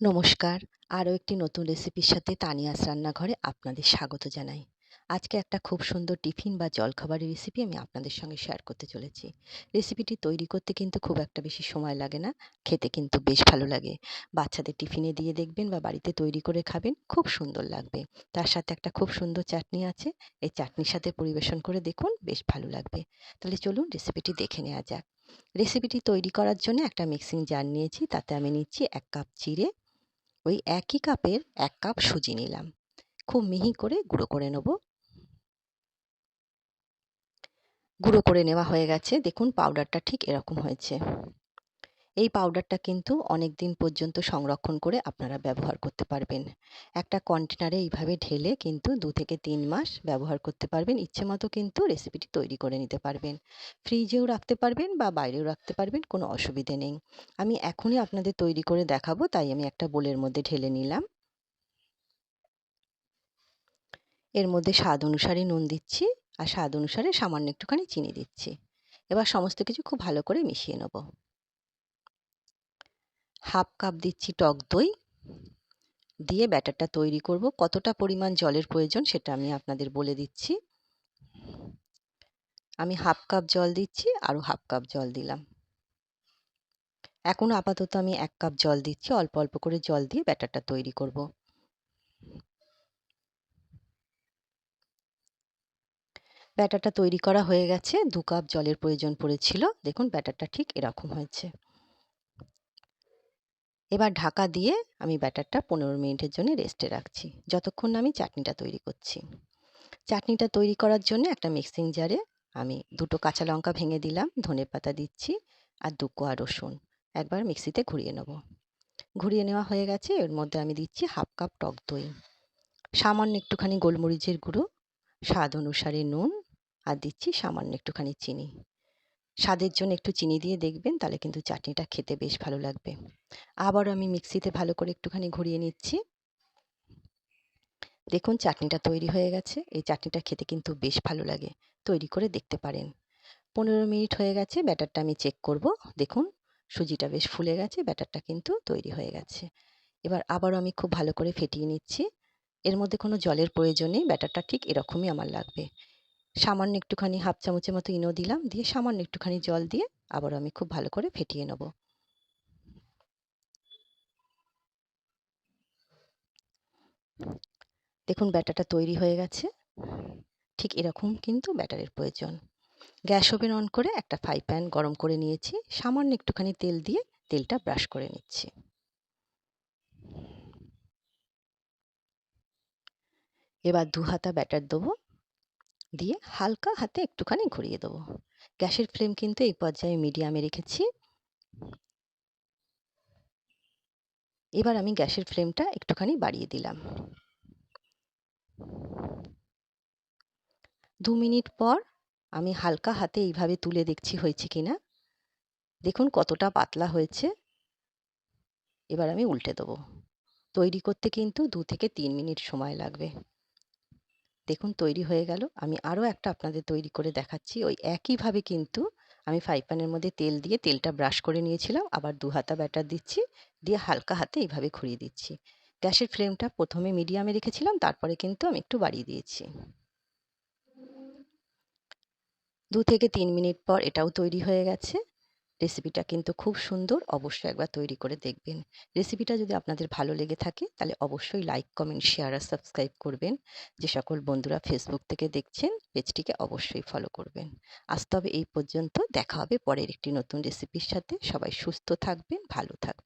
নমস্কার। আরও একটি নতুন রেসিপির সাথে তানিয়াস রান্নাঘরে আপনাদের স্বাগত জানাই। আজকে একটা খুব সুন্দর টিফিন বা জলখাবারের রেসিপি আমি আপনাদের সঙ্গে শেয়ার করতে চলেছি। রেসিপিটি তৈরি করতে কিন্তু খুব একটা বেশি সময় লাগে না, খেতে কিন্তু বেশ ভালো লাগে। বাচ্চাদের টিফিনে দিয়ে দেখবেন বা বাড়িতে তৈরি করে খাবেন, খুব সুন্দর লাগবে। তার সাথে একটা খুব সুন্দর চাটনি আছে, এই চাটনির সাথে পরিবেশন করে দেখুন, বেশ ভালো লাগবে। তাহলে চলুন রেসিপিটি দেখে নেওয়া যাক। রেসিপিটি তৈরি করার জন্য একটা মিক্সিং জার নিয়েছি, তাতে আমি নিচ্ছি এক কাপ চিড়ে ওই একই কাপের এক কাপ সুজি নিলাম। খুব মিহি করে গুঁড়ো করে নেব। গুঁড়ো করে নেওয়া হয়ে গেছে। দেখুন পাউডারটা ঠিক এরকম হয়েছে। এই পাউডারটা কিন্তু অনেক দিন পর্যন্ত সংরক্ষণ করে আপনারা ব্যবহার করতে পারবেন। একটা কন্টেনারে এইভাবে ঢেলে কিন্তু দু থেকে তিন মাস ব্যবহার করতে পারবেন। ইচ্ছে মতো কিন্তু রেসিপিটি তৈরি করে নিতে পারবেন। ফ্রিজেও রাখতে পারবেন বা বাইরেও রাখতে পারবেন, কোনো অসুবিধে নেই। আমি এখনই আপনাদের তৈরি করে দেখাবো, তাই আমি একটা বোলের মধ্যে ঢেলে নিলাম। এর মধ্যে স্বাদ অনুসারে নুন দিচ্ছি আর স্বাদ অনুসারে সামান্য একটুখানি চিনি দিচ্ছি। এবার সমস্ত কিছু খুব ভালো করে মিশিয়ে নেব। হাফ কাপ দিচ্ছি টক দই। দিয়ে ব্যাটারটা তৈরি করব। কতটা পরিমাণ জলের প্রয়োজন সেটা আমি আপনাদের বলে দিচ্ছি। আমি হাফ কাপ জল দিচ্ছি, আরও হাফ কাপ জল দিলাম। এখন আপাতত আমি এক কাপ জল দিচ্ছি, অল্প অল্প করে জল দিয়ে ব্যাটারটা তৈরি করব। ব্যাটারটা তৈরি করা হয়ে গেছে, দু কাপ জলের প্রয়োজন পড়েছিল। দেখুন, ব্যাটারটা ঠিক এরকম হয়েছে। এবার ঢাকা দিয়ে আমি ব্যাটারটা পনেরো মিনিটের জন্য রেস্টে রাখছি। যতক্ষণ আমি চাটনিটা তৈরি করছি। চাটনিটা তৈরি করার জন্য একটা মিক্সিং জারে আমি দুটো কাঁচা লঙ্কা ভেঙে দিলাম, ধনে পাতা দিচ্ছি আর দু কোয়া রসুন। একবার মিক্সিতে ঘুরিয়ে নেব। ঘুরিয়ে নেওয়া হয়ে গেছে, এর মধ্যে আমি দিচ্ছি হাফ কাপ টক দই। সামান্য একটুখানি গোলমরিচের গুঁড়ো, স্বাদ অনুসারে নুন আর দিচ্ছি সামান্য একটুখানি চিনি। স্বাদের জন্য একটু চিনি দিয়ে দেখবেন, তাহলে কিন্তু চাটনিটা খেতে বেশ ভালো লাগবে। আবার আমি মিক্সিতে ভালো করে একটুখানি ঘুরিয়ে নিচ্ছি। দেখুন চাটনিটা তৈরি হয়ে গেছে। এই চাটনিটা খেতে কিন্তু বেশ ভালো লাগে। তৈরি করে দেখতে পারেন। পনেরো মিনিট হয়ে গেছে, ব্যাটারটা আমি চেক করব। দেখুন, সুজিটা বেশ ফুলে গেছে, ব্যাটারটা কিন্তু তৈরি হয়ে গেছে। এবার আবারও আমি খুব ভালো করে ফেটিয়ে নিচ্ছি। এর মধ্যে কোনো জলের প্রয়োজন নেই, ব্যাটারটা ঠিক এরকমই আমার লাগবে। সামান্য একটুখানি হাফ চামচের মতো ইনো দিলাম, দিয়ে সামান্য একটুখানি জল দিয়ে আবার আমি খুব ভালো করে ফেটিয়ে নেব। দেখুন ব্যাটারটা তৈরি হয়ে গেছে। ঠিক এরকম কিন্তু ব্যাটারের প্রয়োজন। গ্যাস ওভেন অন করে একটা ফ্রাই প্যান গরম করে নিয়েছি, সামান্য একটুখানি তেল দিয়ে তেলটা ব্রাশ করে নিচ্ছি। এবার দু হাতা ব্যাটার দেবো। দিয়ে হালকা হাতে একটুখানি ঘুরিয়ে দেবো। গ্যাসের ফ্লেম কিন্তু এই পর্যায়ে মিডিয়ামে রেখেছি। এবার আমি গ্যাসের ফ্লেমটা একটুখানি বাড়িয়ে দিলাম। দু মিনিট পর আমি হালকা হাতে এইভাবে তুলে দেখছি হয়েছে কি না দেখুন কতটা পাতলা হয়েছে। এবার আমি উল্টে দেবো। তৈরি করতে কিন্তু দু থেকে তিন মিনিট সময় লাগবে। দেখুন তৈরি হয়ে গেল। আমি আরও একটা আপনাদের তৈরি করে দেখাচ্ছি। ওই একইভাবে কিন্তু আমি ফ্রাই প্যানের মধ্যে তেল দিয়ে তেলটা ব্রাশ করে নিয়েছিলাম। আবার দু হাতা ব্যাটার দিচ্ছি, দিয়ে হালকা হাতে এইভাবে ঘুরিয়ে দিচ্ছি। গ্যাসের ফ্লেমটা প্রথমে মিডিয়ামে রেখেছিলাম, তারপরে কিন্তু আমি একটু বাড়িয়ে দিয়েছি। দু থেকে তিন মিনিট পর এটাও তৈরি হয়ে গেছে। রেসিপিটা কিন্তু খুব সুন্দর, অবশ্যই একবার তৈরি করে দেখবেন। রেসিপিটা যদি আপনাদের ভালো লেগে থাকে, তাহলে অবশ্যই লাইক কমেন্ট শেয়ার আর সাবস্ক্রাইব করবেন। যে সকল বন্ধুরা ফেসবুক থেকে দেখছেন, পেজটিকে অবশ্যই ফলো করবেন। আজ তবে এই পর্যন্ত, দেখা হবে পরের একটি নতুন রেসিপির সাথে। সবাই সুস্থ থাকবেন, ভালো থাকবেন।